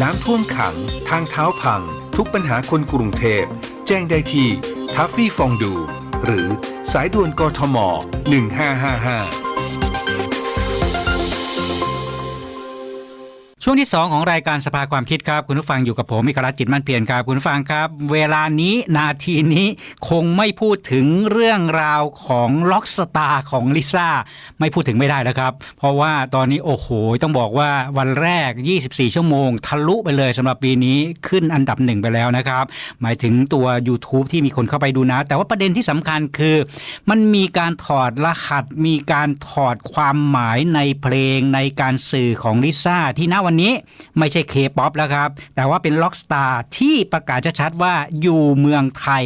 น้ำท่วมขัง ทางเท้าพัง ทุกปัญหาคนกรุงเทพ แจ้งได้ที่ทัฟฟี่ฟองดู หรือสายด่วนกทม 1555 ช่วงที่ 2 ของรายการสภาความคิดครับ คุณผู้ฟังอยู่กับผมมิกรัตจิตมั่นเปลี่ยนครับคุณผู้ฟังครับ เวลานี้นาทีนี้คงไม่พูดถึงเรื่องราวของล็อกสตาร์ของลิซ่าไม่พูดถึงไม่ได้แล้วครับ เพราะว่าตอนนี้โอ้โห ต้องบอกว่าวันแรก 24 ชั่วโมง ทะลุไปเลยสำหรับปีนี้ขึ้นอันดับหนึ่งไปแล้วนะครับ หมายถึงตัว YouTube ที่มีคนเข้าไปดูนะ แต่ว่าประเด็นที่สำคัญคือ มันมีการถอดรหัส มีการถอดความหมายในเพลงในการสื่อของลิซ่าที่ณวันนี้ไม่ใช่เคป๊อปแล้วครับ แต่ว่าเป็นล็อกสตาร์ที่ประกาศชัดๆว่าอยู่เมืองไทย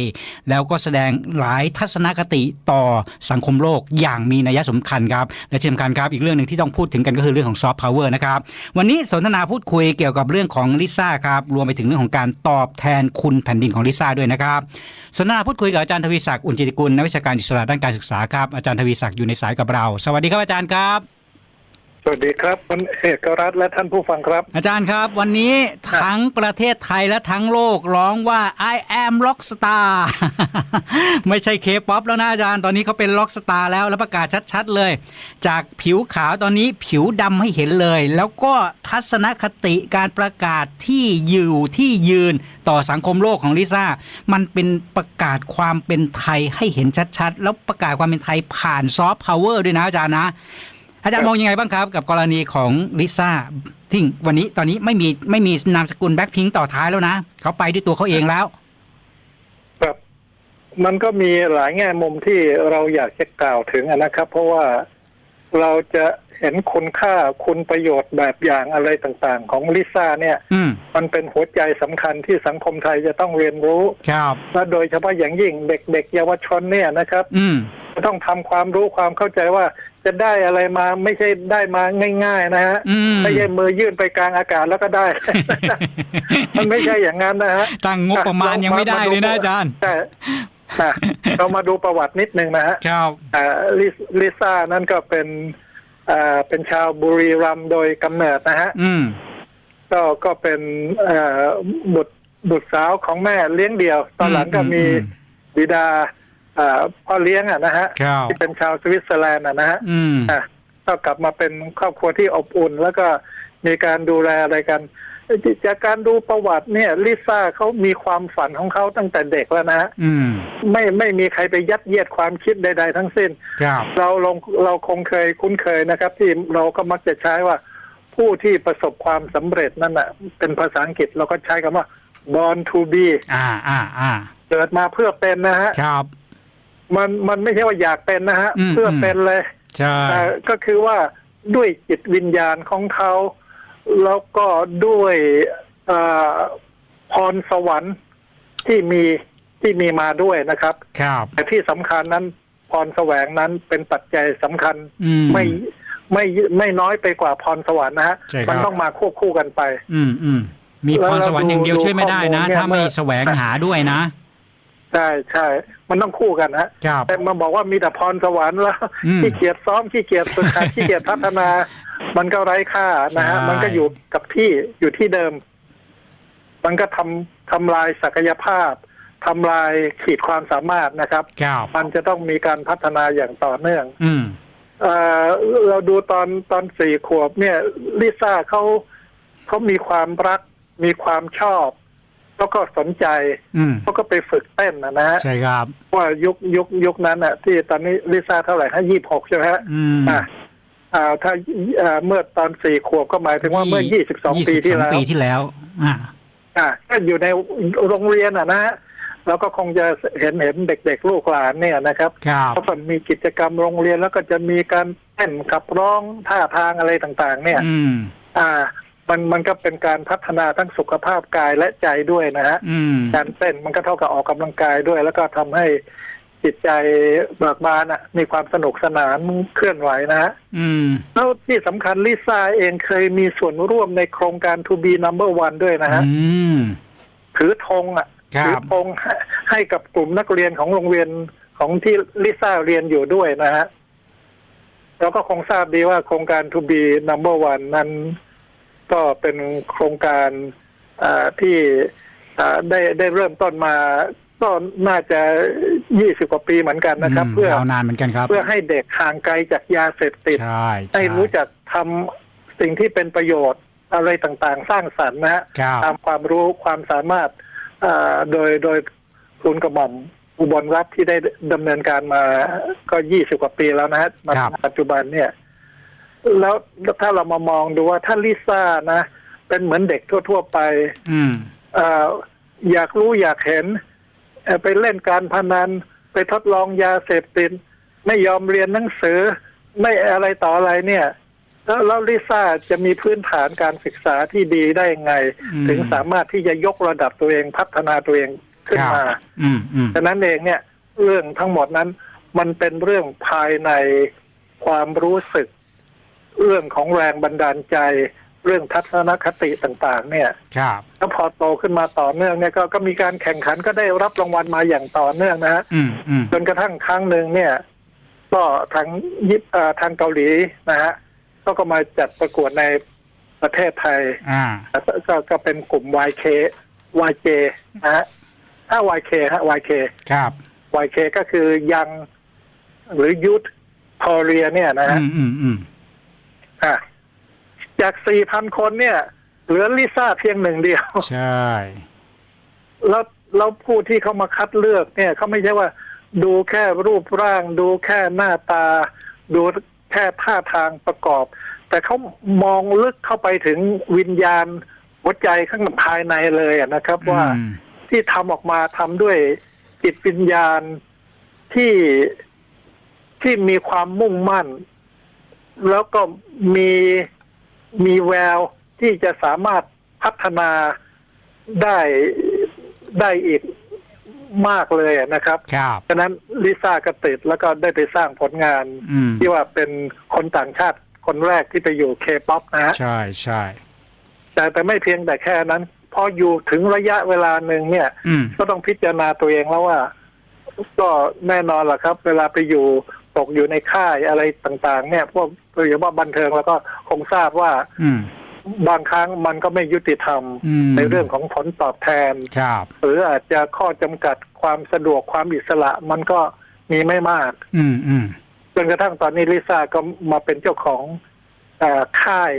แล้วก็แสดงหลายทัศนคติต่อสังคมโลกอย่างมีนัยสำคัญครับ และที่สำคัญครับอีกเรื่องหนึ่งที่ต้องพูดถึงกันก็คือเรื่องของซอฟต์พาวเวอร์นะครับ วันนี้สนทนาพูดคุยเกี่ยวกับเรื่องของลิซ่าครับ รวมไปถึงเรื่องของการตอบแทนคุณแผ่นดินของลิซ่าด้วยนะครับสนทนาพูดคุยกับอาจารย์ทวีศักดิ์ อุ่นจิตกุลนักวิชาการอิสระด้านการศึกษาครับ อาจารย์ทวีศักดิ์อยู่ในสายกับเรา สวัสดีครับอาจารย์ครับ สวัสดีครับคุณเอกรัตน์และท่านผู้ฟังครับ อาจารย์ครับ วันนี้ทั้งประเทศไทยและทั้งโลกร้องว่า I am rock star ไม่ใช่เคป๊อปแล้วนะอาจารย์ ตอนนี้เขาเป็นล็อกสตาร์แล้วแล้วประกาศชัดๆเลย จากผิวขาวตอนนี้ผิวดำให้เห็นเลย แล้วก็ทัศนคติการประกาศที่อยู่ที่ยืนต่อสังคมโลกของลิซ่า มันเป็นประกาศความเป็นไทยให้เห็นชัดๆ แล้วประกาศความเป็นไทยผ่านซอฟต์พาวเวอร์ด้วยนะอาจารย์นะ อาจารย์มองยังไงบ้างครับ กับกรณีของลิซ่าที่วันนี้ตอนนี้ไม่มีไม่มีนามสกุลแบ็คพิงต่อท้ายแล้วนะเขาไปด้วยตัวเขาเองแล้วครับมันก็มีหลายแง่มุมที่เราอยากจะกล่าวถึงอะนะครับ เพราะว่าเราจะเห็นคุณค่าคุณประโยชน์แบบอย่างอะไรต่างๆ ของลิซ่าเนี่ยอืมมันเป็นหัวใจสำคัญที่สังคมไทยจะต้องเรียนรู้ครับและโดยเฉพาะอย่างยิ่งเด็กๆเยาวชนเนี่ยนะครับ อืมจะต้องทำความรู้ความเข้าใจว่า จะได้อะไรมาไม่ใช่ได้มาง่าย ๆ นะฮะอืมไม่ใช่มือยื่นไปกลางอากาศแล้วก็ได้ มันไม่ใช่อย่างนั้นนะฮะตั้งงบประมาณยังไม่ได้เลยนะอาจารย์ใช่อะเรามาดูประวัตินิดนึงนะฮะ ครับ อ่าลิลิซ่านั่นก็เป็นอ่าเป็นชาวบุรีรัมย์โดยกำเนิดนะฮะ อืม ก็ก็เป็นเอ่อบุตรบุตรสาวของแม่เลี้ยงเดี่ยว ตอนหลังก็มีอืม บิดาอ่า พ่อเลี้ยงอะนะฮะครับที่เป็นชาวสวิตเซอร์แลนด์อะนะฮะอืมอะก็กลับมาเป็นครอบครัวที่อบอุ่น แล้วก็มีการดูแลอะไรกันจากการดูประวัติเนี่ยลิซ่าเขามีความฝันของเขาตั้งแต่เด็กแล้วนะฮะอืมไม่ไม่มีใครไปยัดเยียดความคิดใด ๆ ทั้งสิ้นครับเราลงเราคงเคยคุ้นเคยนะครับ ที่เราก็มักจะใช้ว่า ผู้ที่ประสบความสำเร็จนั่นน่ะเป็นภาษาอังกฤษเราก็ใช้คำว่า born to be อ่าอ่าอ่าเกิดมาเพื่อเป็นนะฮะครับ มันมันไม่ใช่ว่าอยากเป็นนะฮะ อืม เพื่อเป็นเลยใช่ แต่ก็คือว่าด้วยจิตวิญญาณของเขา แล้วก็ด้วยเออพรสวรรค์ที่มีที่มีมาด้วยนะครับ ครับ แต่ที่สำคัญนั้นพรแสวงนั้นเป็นปัจจัยสำคัญ อืม ไม่ไม่ไม่น้อยไปกว่าพรสวรรค์นะฮะ ใช่ครับ มัต้องมาควบคู่กันไป อืมอืมมีพรสวรรค์อย่างเดียวช่วยไม่ได้นะดูข้อมูลเนี่ยถ้าไม่แสวงหาด้วยนะ ใช่ใช่ มันต้องคู่กันฮะ ครับ แต่มาบอกว่ามีแต่พรสวรรค์แล้วอืมขี้เกียจซ้อมขี้เกียจฝึกหัด ขี้เกียจพัฒนา มันก็ไร้ค่านะฮะ ใช่ มันก็อยู่กับที่อยู่ที่เดิม มันก็ทำทำลายศักยภาพทำลายขีดความสามารถนะครับ ครับมันจะต้องมีการพัฒนาอย่างต่อเนื่อง อืม เอ่อเราดูตอนตอนสี่ขวบเนี่ย ลิซ่าเขาเขามีความรัก มีความชอบ แล้วก็สนใจอืมเขาก็ไปฝึกเต้นนะนะฮะใช่ครับว่ายุคยุคยุคนั้นอะ ที่ตอนนี้ลิซ่าเท่าไหร่ฮะยี่หกใช่ไหมฮะอืมอ่าอ่าถ้าอ่าเมื่อตอนสี่ขวบก็หมายถึงว่าเมื่อยี่สิบสองปีที่แล้ว22ปีที่แล้ว อ่าอ่าก็อยู่ในโรงเรียนอะนะฮะแล้วก็คงจะเห็นเห็นเด็กๆลูกหลานเนี่ยนะครับครับเขาก็มีกิจกรรมโรงเรียนแล้วก็จะมีการเต้นขับร้องท่าทางอะไรต่าง ๆ เนี่ยอืมอ่า มันมันก็เป็นการพัฒนาทั้งสุขภาพกายและใจด้วยนะฮะอืม การเต้นมันก็เท่ากับออกกำลังกายด้วย แล้วก็ทำให้จิตใจเบิกบานอะ มีความสนุกสนานเคลื่อนไหวนะฮะ อืม แล้วที่สำคัญลิซ่าเองเคยมีส่วนร่วมในโครงการ To Be Number One ด้วยนะฮะ อืม ถือธงอะครับ ถืธงให้ให้กับกลุ่มนักเรียนของโรงเรียนของที่ลิซ่าเรียนอยู่ด้วยนะฮะเราก็คงทราบดีว่าโครงการ To Be Number One นั้น ก็เป็นโครงการอ่าที่อ่าได้ได้เริ่มต้นมาก็น่าจะยี่สิบกว่าปีเหมือนกันนะครับมเพื่อยาวนานเหมือนกันครับ เพื่อให้เด็กห่างไกลจากยาเสพติดใช่ใช่ให้รู้จักทำสิ่งที่เป็นประโยชน์อะไรต่างๆ สร้างสรรค์นะฮะครับตามความรู้ความสามารถอ่าโดยโดยทุนกระหม่อมอุบลรัฐที่ได้ดำเนินการมาก็ยี่สิบกว่าปีแล้วนะฮะมาถึงปัจจุบันเนี่ย แล้วถ้าเรามามองดูว่าถ้าลิซ่านะ เป็นเหมือนเด็กทั่ว ๆ ไป อืมเอ่ออยากรู้อยากเห็นเอ่อไปเล่นการพนัน ไปทดลองยาเสพติดไม่ยอมเรียนหนังสือ ไม่อะไรต่ออะไรเนี่ย แล้วแล้วลิซ่าจะมีพื้นฐานการศึกษาที่ดีได้ยังไง อืมถึงสามารถที่จะยกระดับตัวเองพัฒนาตัวเองขึ้นมาอืมอืม ฉะนั้นเองเนี่ยเรื่องทั้งหมดนั้นมันเป็นเรื่องภายในความรู้สึก เรื่องของแรงบันดาลใจ เรื่องทัศนคติต่าง ๆ เนี่ยครับแล้วพอโตขึ้นมาต่อเนื่องเนี่ยก็ก็มีการแข่งขันก็ได้รับรางวัลมาอย่างต่อเนื่องนะฮะอืมอืมจนกระทั่งครั้งหนึ่งเนี่ย ก็ทางยิปเอ่อทางเกาหลีนะฮะก็ก็มาจัดประกวดในประเทศไทย อ่า ก็ก็ก็เป็นกลุ่ม YK YJ นะฮะถ้า YK ฮะ YK ครับ YK ก็คือยังหรือยุทธพอเรียเนี่ยนะฮะ อืมอืมอืม อะจาก4,000คนเนี่ย เหลือลิซ่าเพียงหนึ่งเดียว ใช่ แล้วแล้วผู้ที่เขามาคัดเลือกเนี่ยเขาไม่ใช่ว่า ดูแค่รูปร่าง ดูแค่หน้าตา ดูแค่ท่าทางประกอบ แต่เขามองลึกเข้าไปถึงวิญญาณหัวใจข้างภายในเลยอะนะครับว่าอืมที่ทำออกมาทำด้วยจิตวิญญาณที่ที่มีความมุ่งมั่น แล้วก็มีมีแววที่จะสามารถพัฒนาได้ได้อีกมากเลยอะนะครับครับฉะนั้นลิซ่าก็ติดแล้วก็ได้ไปสร้างผลงานอืมที่ว่าเป็นคนต่างชาติคนแรกที่ไปอยู่เคป๊อปนะฮะใช่ใช่แต่แต่ไม่เพียงแต่แค่นั้น พออยู่ถึงระยะเวลาหนึ่งเนี่ยอืมก็ต้องพิจารณาตัวเองแล้วว่า ก็แน่นอนแหละครับ เวลาไปอยู่ ตกอยู่ในค่ายอะไรต่าง ๆ เนี่ย พวกโดยเฉพาะบันเทิงแล้วก็คงทราบว่าอืม บางครั้งมันก็ไม่ยุติธรรมอืม ในเรื่องของผลตอบแทน ครับ หรืออาจจะข้อจำกัดความสะดวกความอิสระมันก็มีไม่มากอืมอืมจนกระทั่งตอนนี้ลิซ่าก็มาเป็นเจ้าของเออค่าย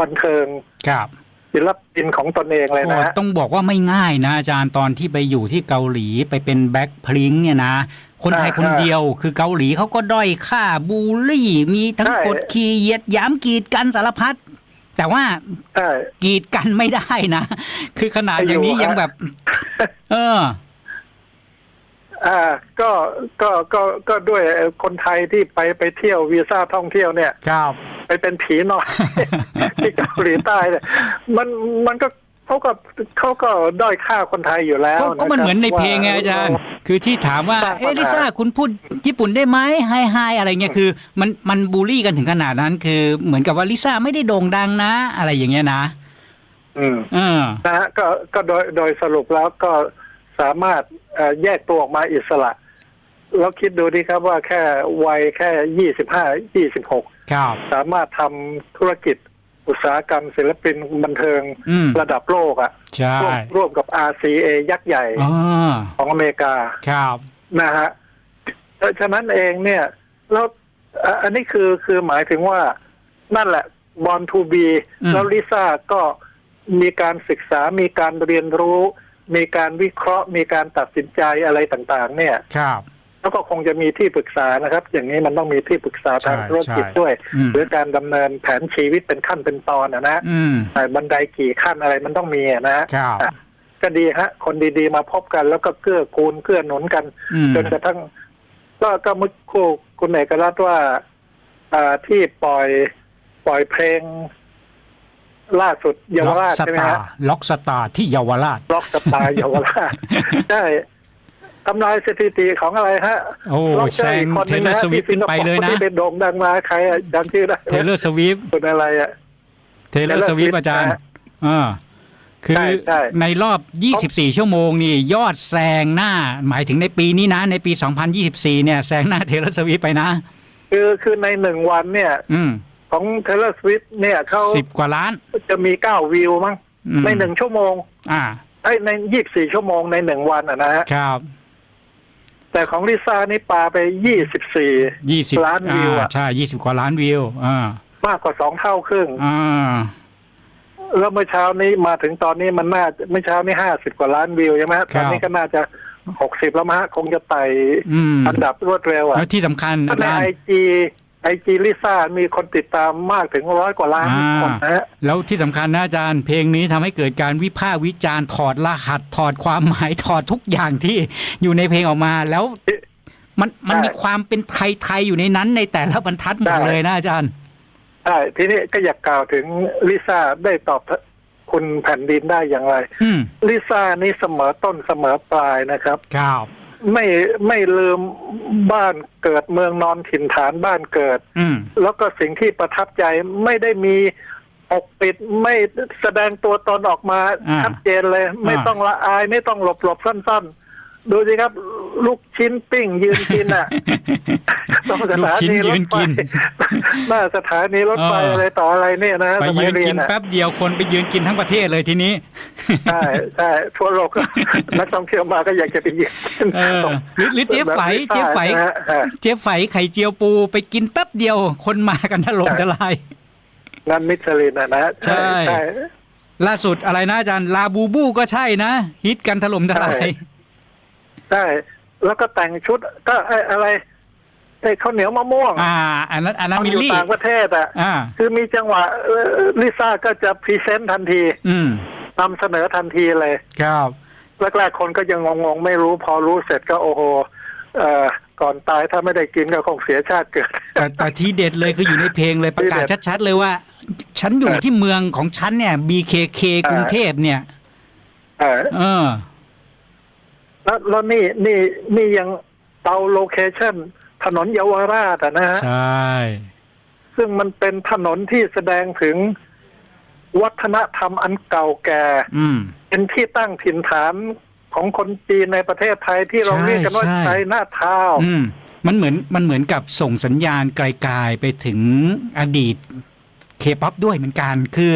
บันเทิง ครับ ศิลปินของตนเองเลยนะฮะก็ต้องบอกว่าไม่ง่ายนะอาจารย์ตอนที่ไปอยู่ที่เกาหลีไปเป็นแบ็คพลิงเนี่ยนะ คนไทยอ่าคนเดียวคือเกาหลีเขาก็ด้อยค่าบูลลี่ มีทั้งใช่ กดขี่เหยียดหยามกีดกันสารพัดแต่ว่าใช่ กีดกันไม่ได้นะ คือขนาดอย่างนี้อยู่ยังแบบ เออ อ่าก็ก็ก็ก็ด้วยคนไทยที่ไปไปเที่ยววีซ่าท่องเที่ยวเนี่ย ครับ ไปเป็นผีหน่อยที่เกาหลีใต้เนี่ยมันมันก็เขาก็เขาก็ด้อยค่าคนไทยอยู่แล้ว ก็ก็มันะครับเหมือนในเพลงไงอาจารย์ว่คือที่ถามว่าสร้างปัญหาเอะลิซ่าคุณพูดญี่ปุ่นได้ไหมไฮไฮอะไรเงี้ยคือ มันมันบูลลี่กันถึงขนาดนั้น คือเหมือนกับว่าลิซ่าไม่ได้โด่งดังนะ อะไรอย่างเงี้ยนะ อืมเออนะฮะก็ก็โดยโดยสรุปแล้วก็ สามารถเอ่อแยกตัวออกมาอิสระ แล้วคิดดูดิครับว่าแค่วัยแค่ยี่สิบห้ายี่สิบหกครับสามารถทำธุรกิจอุตสาหกรรมศิลปินบันเทิงอืมระดับโลกอะใช่ร่วมร่วมกับ RCA ยักษ์ใหญ่อ๋อของอเมริกาครับนะฮะเอ่อฉะนั้นเองเนี่ย แล้วอะอันนี้คือคือหมายถึงว่านั่นแหละบอลทูบีอืมแล้วลิซ่าก็มีการศึกษามีการเรียนรู้ มีการวิเคราะห์ มีการตัดสินใจอะไรต่างๆ เนี่ย ครับ แล้วก็คงจะมีที่ปรึกษานะครับ อย่างนี้มันต้องมีที่ปรึกษาทางใช่ธุรกิจใช่ด้วย อืมหรือการดำเนินแผนชีวิตเป็นขั้นเป็นตอนนะนะอืมอ่าบันไดกี่ขั้นอะไรมันต้องมีอะนะครับอะก็ดีฮะ คนดีๆมาพบกันแล้วก็เกื้อกูลเกื้อหนุนกัน อืมจนกระทั่ง ก็ก็เมื่อครู่คุณเอกรัตน์ว่าอ่าที่ปล่อยปล่อยเพลง ล่าสุดเยาวล็อกราชสใช่ไหมตาฮะร์ล็อกสตาร์ที่เยาวราช ล็อกสไตล์เยาวราชใช่ทำลายสถิติของอะไรฮะโอ้ล็อกแซงกคนเทหเลนึ่อร์งะสวิฟขึ้นไปเลยนะ ที่เป็นโด่งดังมาใครอะจำชื่อได้ไหมเทเลอร์สวิฟคนอะไรอะ เทเลอร์สวิฟอาจารย์นะฮะอ่าคือใช่ใช่ ในรอบ 24 ชั่วโมงนี่ยอดแซงหน้า หมายถึงในปีนี้นะ ในปี 2024 เนี่ยแซงหน้าเทเลอร์สวิฟไปนะ คือคือในหนึ่งวันเนี่ย อืมพ ของเทเลสวิตเนี่ยเขาสิบกว่าล้าน จะมีเก้าวิวมั้งอืมในหนึ่งชั่วโมงอ่า ไอ้ยในยี่บสี่ชั่วโมงในหนึ่งวันอะนะฮะครับแต่ของลิซ่านี่ปาไปยี่สิบสี่ ยี่สิบล้านวิวอะ ใช่ยี่สิบกว่าล้านวิวอ่ามากกว่าสองเท่าครึ่ง อ่าแล้วเมื่อเช้านี้มาถึงตอนนี้มันน่าเมื่อเช้านี้ห้าสิบกว่าล้านวิวใช่ไหมฮะตอนนี้ก็น่าจะหกสิบแล้วมั้งฮะคงจะไต่อืมอันดับรวดเร็วอะแล้วที่สำคัญอาในจารไอย์จี ไอจีลิซ่ามีคนติดตามมากถึงร้อยกว่าล้านอ่าคนนะฮะแล้วที่สำคัญนะอาจารย์ เพลงนี้ทำให้เกิดการวิพากษ์วิจารณ์ถอดรหัสถอดความหมายถอดทุกอย่างที่อยู่ในเพลงออกมาแล้วมันมันมีความเป็นไทยๆอยู่ในนั้นในแต่ละบรรทัดหมดเลยนะอาจารย์ใช่ทีนี้ก็อยากกล่าวถึงลิซ่าได้ตอบคุณแผ่นดินได้อย่างไรอืมลิซ่านี่เสมอต้นเสมอปลายนะครับครับ ไม่ไม่ลืมบ้านเกิดเมืองนอนถิ่นฐานบ้านเกิด อืม แล้วก็สิ่งที่ประทับใจไม่ได้มีปกปิดไม่แสดงตัวตนออกมาอ่าชัดเจนเลย ไม่อ่า ต้องละอายไม่ต้องหลบหลบๆซ่อนๆ ดูสิครับ ลูกชิ้นปิ้งยืนกินอะตรงสลูกถาชิ้นนีรยืถนไฟกินหน้าสถานีรถไฟเออออะไรต่ออะไรเนี่ยนะไปสมัยืยนเรีกิยนนอะแป๊บเดียวคนไปยืนกินทั้งประเทศเลยทีนี้ใช่ใช่ทั่วโลกนักท่องเที่ยวมาก็อยากจะไปยืนกินเออหรือหรือเจ๊ไฝเจ๊ไฝนะฮะอ่าเจ๊ไฝไข่เจียวปูไปกินแป๊บเดียว คนมากันถล่มทลายนั่นมิชลินอะนะใช่ใช่ล่าสุดอะไรนะอาจารย์ลาบูบูก็ใช่นะ ฮิตกันถล่มทลาย ใช่ แล้วก็แต่งชุดก็ไอ้อะไรไอ้ข้าวเหนียวมะม่วงอ่า อันนั้นอันนั้นตอนมิลอยู่ลี่ต่างประเทศอะอ่า คือมีจังหวะเอ่อลิซ่าก็จะพรีเซนต์ทันทีอืม นำเสนอทันทีเลย ครับ แรกๆคนก็ยังงงๆ ไม่รู้พอรู้เสร็จก็โอ้โหเอ่อก่อนตายถ้าไม่ได้กินก็คงเสียชาติเกิด แต่แต่ที่เด็ดเลยคืออยู่ในเพลงเลยประกาศที่เด็ดชัดๆเลยว่า ฉันอยู่ที่เมืองของฉันเนี่ย BKK กรุงเทพเนี่ย เออ เออ แล้วแล้วนี่นี่นี่ยังเอาโลเคชั่นถนนเยาวราชอะนะฮะใช่ ซึ่งมันเป็นถนนที่แสดงถึงวัฒนธรรมอันเก่าแก่ อืม เป็นที่ตั้งถิ่นฐานของคนจีนในประเทศไทยที่เราใช่เรียกกันว่าใช่ ไชน่าทาวน์ อืมมันเหมือนมันเหมือนกับส่งสัญญาณไกลๆไปถึงอดีต เคป๊อปด้วยเหมือนกัน คือ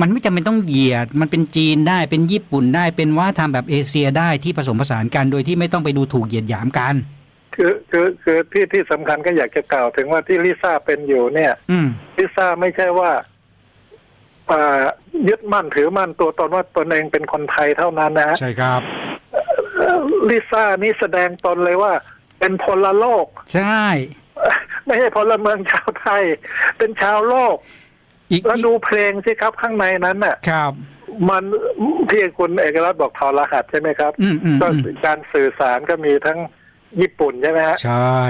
มันไม่จำเป็นต้องเหยียด มันเป็นจีนได้ เป็นญี่ปุ่นได้ เป็นวัฒนธรรมแบบเอเชียได้ที่ผสมผสานกัน โดยที่ไม่ต้องไปดูถูกเหยียดหยามกัน คือคือคือที่ที่สำคัญก็อยากจะกล่าวถึงว่าที่ลิซ่าเป็นอยู่เนี่ยอืม ลิซ่าไม่ใช่ว่าอ่ายึดมั่นถือมั่นตัวตนว่าตนเองเป็นคนไทยเท่านั้นนะฮะใช่ครับ เอ่อลิซ่านี่แสดงตนเลยว่า เป็นพลโลก ใช่ ไม่ใช่พลเมืองชาวไทย เป็นชาวโลก อีกแล้วอีกดูเพลงสิครับข้างในนั้นน่ะ ครับ มันที่คุณเอกรัตน์บอกถอดรหัสใช่ไหมครับอืมอืมก็อืมการสื่อสารก็มีทั้งญี่ปุ่นใช่ไหมฮะใช่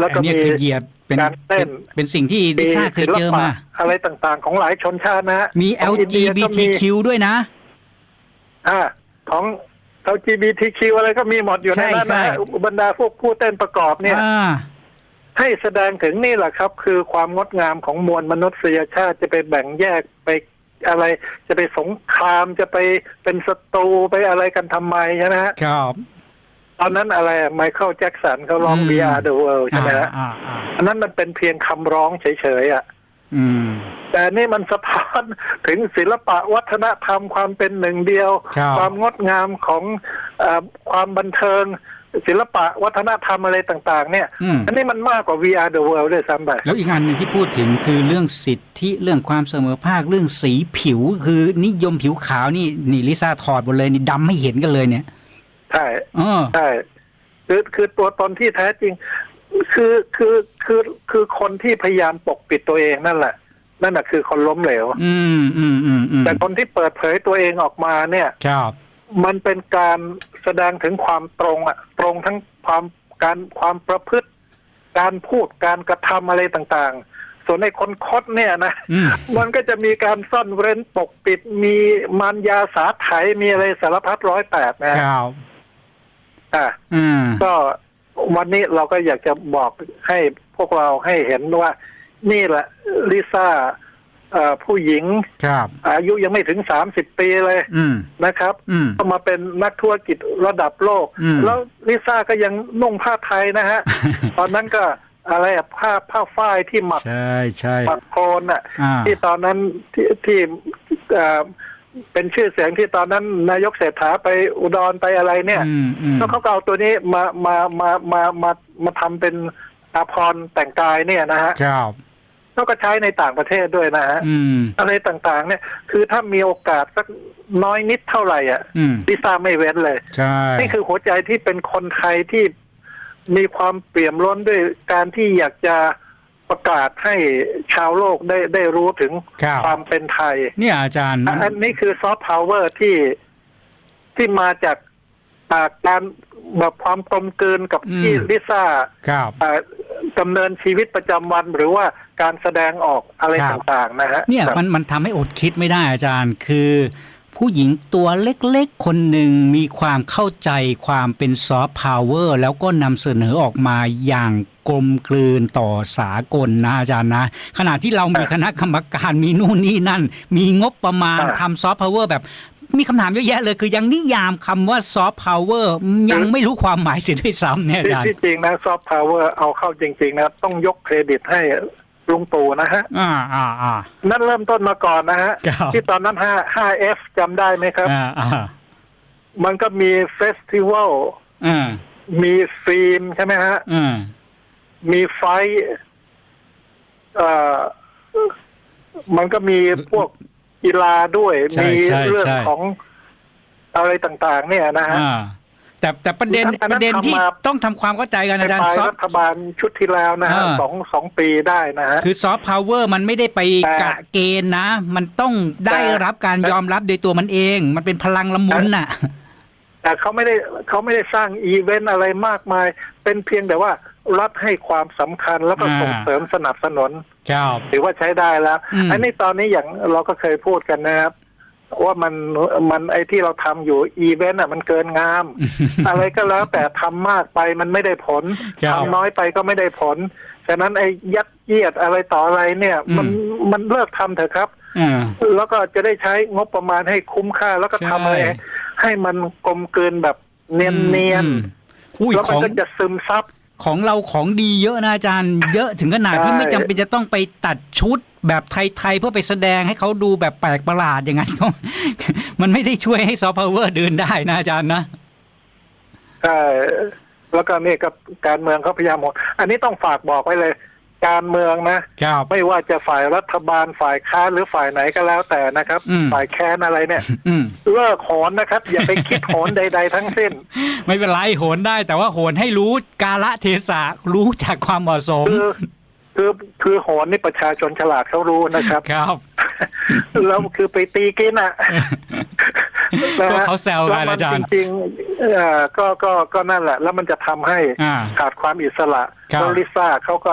แล้วก็อันเนี้ยมี คือเหยียดเป็นการเต้นเป็นเป็นสิ่งที่ลิซ่าเคยเจอมา ศิลปะอะไรต่างๆ ของหลายชนชาตินะฮะมี ของอินเดียก็มี LGBTQ ด้วยนะ อ่าของ LGBTQ อะไรก็มีหมดอยู่ในนั้นใช่นะฮะใช่ บรรดาพวกผู้เต้นประกอบเนี่ย อ่า ให้แสดงถึงนี่แหละครับ คือความงดงามของมวลมนุษยชาติจะไปแบ่งแยกไปอะไร จะไปสงครามจะไปเป็นศัตรูไปอะไรกันทำไมใช่ไหมฮะครับ ตอนนั้นอะไรไมเคิลแจ็กสันเขาร้องอืม We Are the World ใช่ไหมฮะอ่าอ่าอันนั้นมันเป็นเพียงคำร้องเฉยๆอะอืมแต่นี่มันสะท้อนถึงศิลปะวัฒนธรรมความเป็นหนึ่งเดียวครับความงดงามของเออความบันเทิง ศิลปะวัฒนธรรมอะไรต่าง ๆ เนี่ยอืม อันนี้มันมากกว่า VR the world ด้วยซ้ำไป แล้วอีกอันหนึ่งที่พูดถึงคือเรื่องสิทธิเรื่องความเสมอภาคเรื่องสีผิว คือนิยมผิวขาวนี่นี่ลิซ่าถอดหมดเลยนี่ดำไม่เห็นกันเลยเนี่ยใช่ เออ ใช่คือคือตัวตนที่แท้จริง คือคือคือคือคนที่พยายามปกปิดตัวเองนั่นแหละ นั่นแหะคือคนล้มเหลว อืมอืมอืมอืมแต่คนที่เปิดเผยตัวเองออกมาเนี่ย ครับ มันเป็นการ แสดงถึงความตรงอะตรงทั้งความการความประพฤติ การพูดการกระทำอะไรต่างๆ ส่วนในคนคดเนี่ยนะอืมมันก็จะมีการซ่อนเร้นปกปิดมีมารยาสาไถมีอะไรสารพัดร้อยแปดนะครับอะอืมก็วันนี้เราก็อยากจะบอกให้พวกเราให้เห็นว่า นี่แหละลิซ่า เอ่อผู้หญิง ครับ อายุยังไม่ถึงสามสิบปีเลยอืม นะครับอืม ก็มาเป็นนักธุรกิจระดับโลก อืม แล้วลิซ่าก็ยังนุ่งผ้าไทยนะฮะ ตอนนั้นก็อะไรอะผ้าผ้าฝ้ายที่หมักใช่ใช่หมักโคลนอะ อ่า ที่ตอนนั้นที่ที่เอ่อเป็นชื่อเสียงที่ตอนนั้นนายกเศรษฐาไปอุดรไปอะไรเนี่ย อืมอืมแล้วเขาก็เอาตัวนี้มามามามามามาทำเป็นอาภรณ์แต่งกายเนี่ยนะฮะ ครับ แล้วก็ใช้ในต่างประเทศด้วยนะฮะอืม อะไรต่างๆ เนี่ย คือถ้ามีโอกาสสักน้อยนิดเท่าไหร่อะอืม ลิซ่าไม่เว้นเลย ใช่ นี่คือหัวใจที่เป็นคนไทยที่มีความเปี่ยมล้นด้วยการที่อยากจะประกาศให้ชาวโลกได้ได้รู้ถึงครับ ความเป็นไทย เนี่ยอาจารย์อันอันนี้คือซอฟต์พาวเวอร์ที่ที่มาจากอ่าการแบบความกลมกลืนกับอืมที่ลิซ่าครับ อ่าดำเนินชีวิตประจำวันหรือว่า การแสดงออกอะไรครับ ต่างๆนะฮะเนี่ยครับมันมันทำให้อดคิดไม่ได้อาจารย์ คือ ผู้หญิงตัวเล็กๆ คนหนึ่งมีความเข้าใจความเป็นซอฟต์พาวเวอร์แล้วก็นำเสนอออกมาอย่างกลมกลืนต่อสากลนะอาจารย์นะ ขณะที่เรามีคณะกรรมการมีนู่นนี่นั่น มีงบประมาณอ่าทำซอฟต์พาวเวอร์แบบมีคำถามเยอะแยะเลย คือยังนิยามคำว่าซอฟต์พาวเวอร์ยังไม่รู้ความหมายเสียด้วยซ้ำเนี่ยอาที่จารย์ ที่จริงนะซอฟต์พาวเวอร์เอาเข้าจริง ๆ นะ ต้องยกเครดิตให้ ลุงตู่นะฮะ อ่าอ่าอ่า นั่นเริ่มต้นมาก่อนนะฮะ ครับ ที่ตอนนั้น5 5F จำได้ไหมครับ อ่าอ่ามันก็มีเฟสติวัลอ่ามีฟิล์มใช่ไหมฮะ อ่ามีไฟท์เอ่อมันก็มีพวกกีฬาด้วย ใช่มีใช่เรื่องใช่ ของอะไรต่าง ๆ เนี่ยนะฮะ อ่า แต่แต่ประเด็นอันนั้นประเด็นที่ทำมา ต้องทำความเข้าใจกันในอาจารปย์ลายซอฟ รัฐบาลชุดที่แล้วนะฮะอ่า สองสองปีได้นะฮะ คือซอฟต์พาวเวอร์มันไม่ได้ไปแต่กะเกณฑ์นะ มันต้องได้แต่ รับการยอมรับโดยตัวมันเอง มันเป็นพลังละมุนน่ะ แต่เขาไม่ได้เขาไม่ได้สร้างอีเวนต์อะไรมากมาย เป็นเพียงแต่ว่ารัฐให้ความสำคัญแล้วก็อ่า ส่งเสริมสนับสนุน ครับ ถือว่าใช้ได้แล้ว อืม อันนี้ตอนนี้อย่างเราก็เคยพูดกันนะครับ ว่ามันมันไอ้ที่เราทำอยู่อีเวนต์อะมันเกินงาม อะไรก็แล้วแต่ทำมากไปมันไม่ได้ผลครับทำน้อยไปก็ไม่ได้ผลฉะนั้นไอ้ยัดเยียดอะไรต่ออะไรเนี่ย มันอืมมันเลิกทำเถอะครับอ่าแล้วก็จะได้ใช้งบประมาณให้คุ้มค่าแล้วก็ใช่ทำอะไรให้มันกลมกลืนแบบเนียนเนียนอืมอุ้ยแล้วขมันองก็จะซึมซับของเราของดีเยอะนะอาจารย์ เยอะถึงขนาดที่ใช่ไม่จำเป็นจะต้องไปตัดชุด แบบไทยๆเพื่อไปแสดงให้เขาดูแบบแปลกประหลาดอย่างนั้นก็มันไม่ได้ช่วยให้ซอฟต์พาวเวอร์เดินได้นะอาจารย์นะใช่แล้วก็นี่กับการเมืองเขาพยายามหมดอันนี้ต้องฝากบอกไว้เลย การเมืองนะครับไม่ว่าจะฝ่ายรัฐบาลฝ่ายค้านหรือฝ่ายไหนก็แล้วแต่นะครับอืมฝ่ายแค้นอะไรเนี่ยอืมเลิกโหนนะครับ อย่าไปคิดโหนใด ๆ ทั้งสิ้น ไม่เป็นไรโหนได้ แต่ว่าโหนให้รู้กาละเทศะรู้จากความเหมาะสม คือคือคือโหนนี่ประชาชนฉลาดเขารู้นะครับ ครับ แล้วคือไปตีกินอะนะฮะก็เขาแซวกันแล้วมัอาจารย์จริงๆเอ่อก็ก็ก็นั่นแหละ แล้วมันจะทำให้อ่าขาดความอิสระครับแล้วลิซ่าเขาก็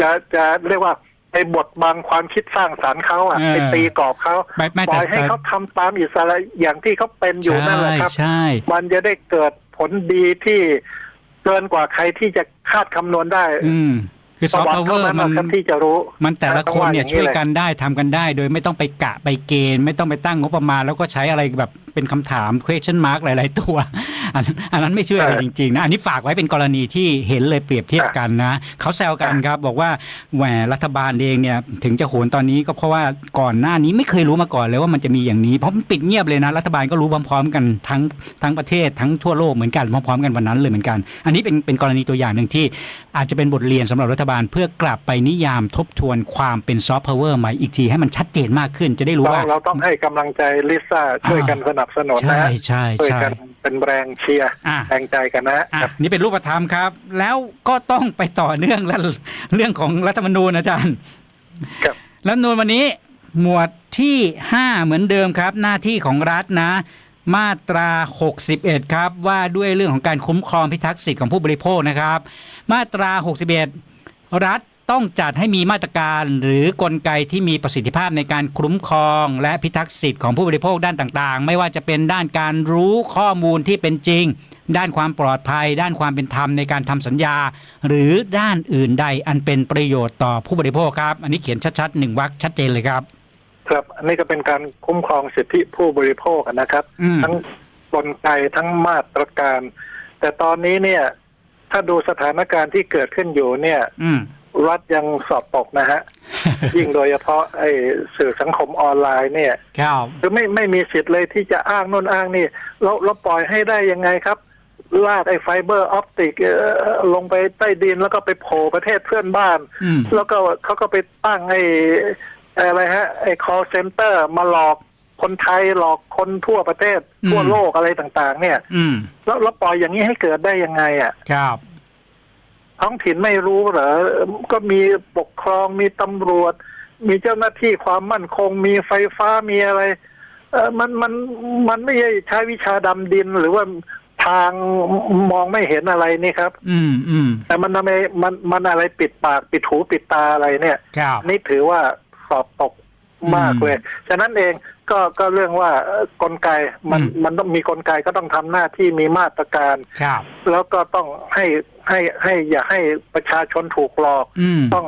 จะจะเรียกว่าไปบดบังความคิดสร้างสรรค์เขาอะเออไปตีกรอบเขาไม่ไม่ปล่แต่อยให้แต่เขาทำตามอิสระอย่างที่เขาเป็นอยู่นั่นแหละครับใช่มันจะได้เกิดผลดีที่เกินกว่าใครที่จะคาดคำนวณได้อืม คือซอฟต์พาวเวอร์ท่ามันนะครับที่จะรู้ มันแต่ละต้องคนว่าเนี่ยอางช่วยแหละกันได้ทำกันได้ โดยไม่ต้องไปกะไปเกณฑ์ ไม่ต้องไปตั้งงบประมาณ แล้วก็ใช้อะไรแบบเป็นคำถาม question mark หลาย ๆ ตัวอันอันนั้นไม่ช่วยอะไรจริง ๆ นะ อันนี้ฝากไว้เป็นกรณีที่เห็นเลยเปรียบเทียบกันนะเขาแซวกันครับ บอกว่าแหวรัฐบาลเองเนี่ย ถึงจะโหนตอนนี้ก็เพราะว่าก่อนหน้านี้ไม่เคยรู้มาก่อนเลยว่ามันจะมีอย่างนี้เพราะมันปิดเงียบเลยนะรัฐบาลก็รู้พร้อมๆกันทั้งทั้งประเทศทั้งทั่วโลกเหมือนกันพร้อมๆกันวันนั้นเลยเหมือนกัน อันนี้เป็นเป็นกรณีตัวอย่างหนึ่งที่อาจจะเป็นบทเรียนสำหรับรัฐบาลเพื่อกลับไปนิยามทบทวนความเป็นซอฟต์พาวเวอร์ใหม่อีกทีให้มันชัดเจนมากขึ้นจะได้รู้เราว่า เราต้องให้กำลังใจลิซ่าช่วยกันสนับสนุนนะ ใช่ฮะใช่ช่วยใช่กันเป็นแรงเชียร์อะแรงใจกันนะอะนี่เป็นรูปธรรมครับ แล้วก็ต้องไปต่อเนื่องแล้วเรื่องของรัฐธรรมนูญอาจารย์ครับรัฐธรรมนูญวันนี้หมวดที่ 5 เหมือนเดิมครับ หน้าที่ของรัฐนะมาตรา 61 ครับ ว่าด้วยเรื่องของการคุ้มครองพิทักษ์สิทธิ์ของผู้บริโภคนะครับ มาตรา 61 รัฐต้องจัดให้มีมาตรการหรือกลไกที่มีประสิทธิภาพในการคุ้มครอง และพิทักษ์สิทธิ์ของผู้บริโภคด้านต่างๆ ไม่ว่าจะเป็นด้านการรู้ข้อมูลที่เป็นจริง ด้านความปลอดภัย ด้านความเป็นธรรมในการทำสัญญา หรือด้านอื่นใดอันเป็นประโยชน์ต่อผู้บริโภคครับ อันนี้เขียนชัดๆหนึ่งวรรคชัดเจนเลยครับ ครับอันนี้ก็เป็นการคุ้มครองสิทธิผู้บริโภคนะครับอืมทั้งกลไกทั้งมาตรการ แต่ตอนนี้เนี่ย ถ้าดูสถานการณ์ที่เกิดขึ้นอยู่เนี่ย อืม รัฐยังสอบตกนะฮะ ยิ่งโดยเฉพาะไอ้สื่อสังคมออนไลน์เนี่ย ครับ คือไม่ไม่มีสิทธิ์เลยที่จะอ้างโน่นอ้างนี่เราเราปล่อยให้ได้ยังไงครับ ลากไอ้ไฟเบอร์ออปติกเอ่อลงไปใต้ดินแล้วก็ไปโผล่ประเทศเพื่อนบ้าน อืม แล้วก็เขาก็ไปตั้งไอ้อะไรฮะ ไอ้ call center มาหลอก คนไทยหลอกคนทั่วประเทศ ทั่วโลกอะไรต่าง ๆ เนี่ย อืมแล้วแล้วปล่อยอย่างนี้ให้เกิดได้ยังไง อะ ครับ ท้องถิ่นไม่รู้เหรอก็มีปกครองมีตำรวจ มีเจ้าหน้าที่ความมั่นคง มีไฟฟ้ามีอะไร เออมันมันมันไม่ใช่ใช้วิชาดำดินหรือว่าทางมองไม่เห็นอะไรนี่ครับ อืมอืมแต่มันทำไมมันมันอะไรปิดปากปิดหูปิดตาอะไรเนี่ย ครับ นี่ถือว่าสอบตก มากอืมเลย ฉะนั้นเองก็ก็เรื่องว่าเอ่อกลไกมันอืมมันต้องมีกลไกก็ต้องทำหน้าที่มีมาตรการครับ แล้วก็ต้องให้ให้ให้อย่าให้ประชาชนถูกหลอกอืมต้อง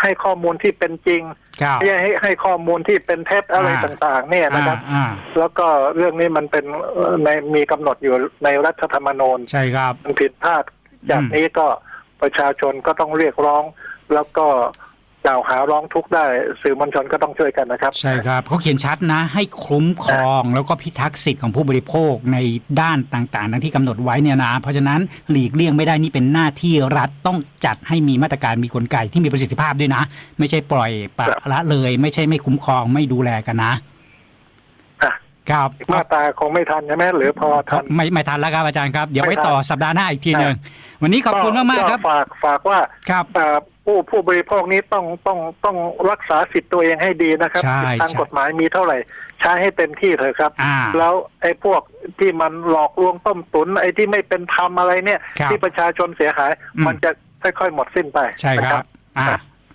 ให้ข้อมูลที่เป็นจริงครับไม่ใช่ให้ให้ข้อมูลที่เป็นเท็จอะไรอ่าต่าง ๆ เนี่ยนะครับอ่าแล้วก็เรื่องนี้มันเป็นเอ่อในมีกำหนดอยู่ในรัฐธรรมนูญใช่ครับมันผิดพลาดจากอืมนี้ก็ประชาชนก็ต้องเรียกร้อง แล้วก็ กล่าวหาร้องทุกข์ได้ สื่อมวลชนก็ต้องช่วยกันนะครับ ใช่ครับเขาเขียนชัดนะ ให้คุ้มครองแล้วก็พิทักษ์สิทธิ์ของผู้บริโภคในด้านต่างๆทั้งที่กำหนดไว้เนี่ยนะ เพราะฉะนั้นหลีกเลี่ยงไม่ได้นี่เป็นหน้าที่รัฐต้องจัดให้มีมาตรการมีกลไกที่มีประสิทธิภาพด้วยนะ ไม่ใช่ปล่อยปละละเลย ไม่ใช่ไม่คุ้มครองไม่ดูแลกันนะอะครับมาตราคงไม่ทันใช่ไหมหรือพอทันไม่ไม่ทันแล้วครับอาจารย์ครับ เดี๋ยวไว้ไม่ทันต่อสัปดาห์หน้าอีกทีหนึ่งวันนี้ขอบคุณมากๆครับ ฝากฝากว่าครับเอ่อ ผู้ผู้บริโภคนี้ต้องต้องต้องรักษาสิทธิ์ตัวเองให้ดีนะครับใช่สิทธิทางใช่กฎหมายมีเท่าไหร่ ใช้ให้เต็มที่เถอะครับ อ่าแล้วไอ้พวกที่มันหลอกลวงต้มตุน ไอ้ที่ไม่เป็นธรรมอะไรเนี่ย ครับที่ประชาชนเสียหาย อืม มันจะค่อยๆหมดสิ้นไปใช่คนะรับอ่า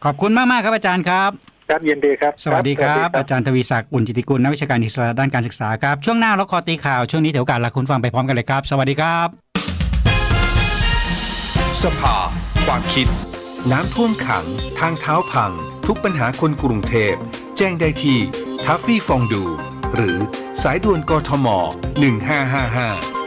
ขอบคุณมากๆครับอาจารย์ครับ ครับยินดีครับ สวัสดีครับสวัสอาจารย์ทวีศักดิ์อุ่นจิตติกุลนักวิชาการอิสระด้านการศึกษาครับ ช่วงหน้าเราคอตีข่าว ช่วงนี้เดี๋ยวการลาคุณฟังไปพร้อมกันเลยครับ สวัสดีครับ สภา ความคิด น้ำท่วมขัง ทางเท้าพัง ทุกปัญหาคนกรุงเทพ แจ้งได้ที่ทัฟฟี่ฟองดู หรือสายด่วนกทม 1555